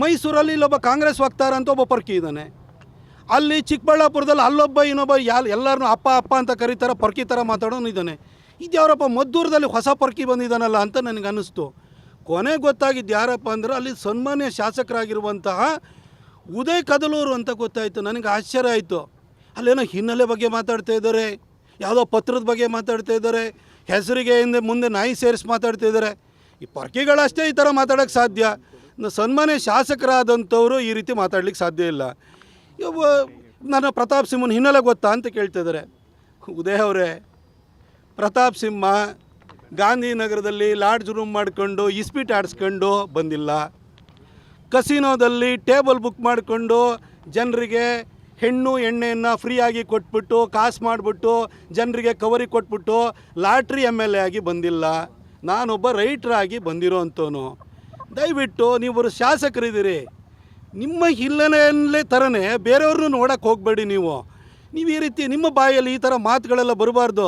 ಮೈಸೂರಲ್ಲಿ ಇಲ್ಲೊಬ್ಬ ಕಾಂಗ್ರೆಸ್ ವಕ್ತಾರ ಅಂತ ಒಬ್ಬ ಪರ್ಕಿ ಇದ್ದಾನೆ. ಅಲ್ಲಿ ಚಿಕ್ಕಬಳ್ಳಾಪುರದಲ್ಲಿ ಅಲ್ಲೊಬ್ಬ ಇನ್ನೊಬ್ಬ ಯಾಲ್ ಎಲ್ಲರನ್ನೂ ಅಪ್ಪ ಅಪ್ಪ ಅಂತ ಕರೀತಾರೆ, ಪರ್ಕಿ ಥರ ಮಾತಾಡೋನು ಇದ್ದಾನೆ. ಯಾರಪ್ಪ ಮದ್ದೂರದಲ್ಲಿ ಹೊಸ ಪರ್ಕಿ ಬಂದಿದ್ದಾನಲ್ಲ ಅಂತ ನನಗೆ ಅನ್ನಿಸ್ತು. ಕೊನೆಗೆ ಗೊತ್ತಾಗಿದ್ದು ಯಾರಪ್ಪ ಅಂದ್ರೆ ಅಲ್ಲಿ ಸನ್ಮಾನ್ಯ ಶಾಸಕರಾಗಿರುವಂತಹ ಉದಯ್ ಕದಲೂರು ಅಂತ ಗೊತ್ತಾಯಿತು, ನನಗೆ ಆಶ್ಚರ್ಯ ಆಯಿತು. ಅಲ್ಲೇನೋ ಹಿನ್ನೆಲೆ ಬಗ್ಗೆ ಮಾತಾಡ್ತಾ ಇದ್ದಾರೆ, ಯಾವುದೋ ಪತ್ರದ ಬಗ್ಗೆ ಮಾತಾಡ್ತಾ ಇದ್ದಾರೆ, ಹೆಸರಿಗೆ ಹಿಂದೆ ಮುಂದೆ ನಾಯಿ ಸೇರಿಸಿ ಮಾತಾಡ್ತಾ ಇದ್ದಾರೆ. ಈ ಪರ್ಕಿಗಳಷ್ಟೇ ಈ ಥರ ಮಾತಾಡೋಕ್ಕೆ ಸಾಧ್ಯ. ಸನ್ಮಾನ್ಯ ಶಾಸಕರಾದಂಥವರು ಈ ರೀತಿ ಮಾತಾಡ್ಲಿಕ್ಕೆ ಸಾಧ್ಯ ಇಲ್ಲ. ಒಬ್ಬ ನನ್ನ ಪ್ರತಾಪ್ ಸಿಂಹನ ಹಿನ್ನೆಲೆ ಗೊತ್ತಾ ಅಂತ ಕೇಳ್ತಿದ್ದಾರೆ. ಉದಯ ಅವರೇ, ಪ್ರತಾಪ್ ಸಿಂಹ ಗಾಂಧಿನಗರದಲ್ಲಿ ಲಾಡ್ಜ್ ರೂಮ್ ಮಾಡಿಕೊಂಡು ಇಸ್ಪೀಟ್ ಆಡಿಸ್ಕೊಂಡು ಬಂದಿಲ್ಲ. ಕಸಿನೋದಲ್ಲಿ ಟೇಬಲ್ ಬುಕ್ ಮಾಡಿಕೊಂಡು ಜನರಿಗೆ ಹೆಣ್ಣು ಎಣ್ಣೆಯನ್ನು ಫ್ರೀಯಾಗಿ ಕೊಟ್ಬಿಟ್ಟು, ಕಾಸು ಮಾಡಿಬಿಟ್ಟು, ಜನರಿಗೆ ಕವರಿ ಕೊಟ್ಬಿಟ್ಟು ಲಾಟ್ರಿ ಎಂ ಎಲ್ ಎ ಆಗಿ ಬಂದಿಲ್ಲ. ನಾನೊಬ್ಬ ರೈಟ್ರಾಗಿ ಬಂದಿರೋ ಅಂಥವನು. ದಯವಿಟ್ಟು ನೀವು ಶಾಸಕರಿದ್ದೀರಿ. ನಿಮ್ಮ ಹಿನ್ನೆಲೆಯಲ್ಲೇ ಥರನೇ ಬೇರೆಯವ್ರನ್ನೂ ನೋಡೋಕ್ಕೆ ಹೋಗಬೇಡಿ ನೀವು. ನೀವು ಈ ರೀತಿ ನಿಮ್ಮ ಬಾಯಲ್ಲಿ ಈ ಥರ ಮಾತುಗಳೆಲ್ಲ ಬರಬಾರ್ದು.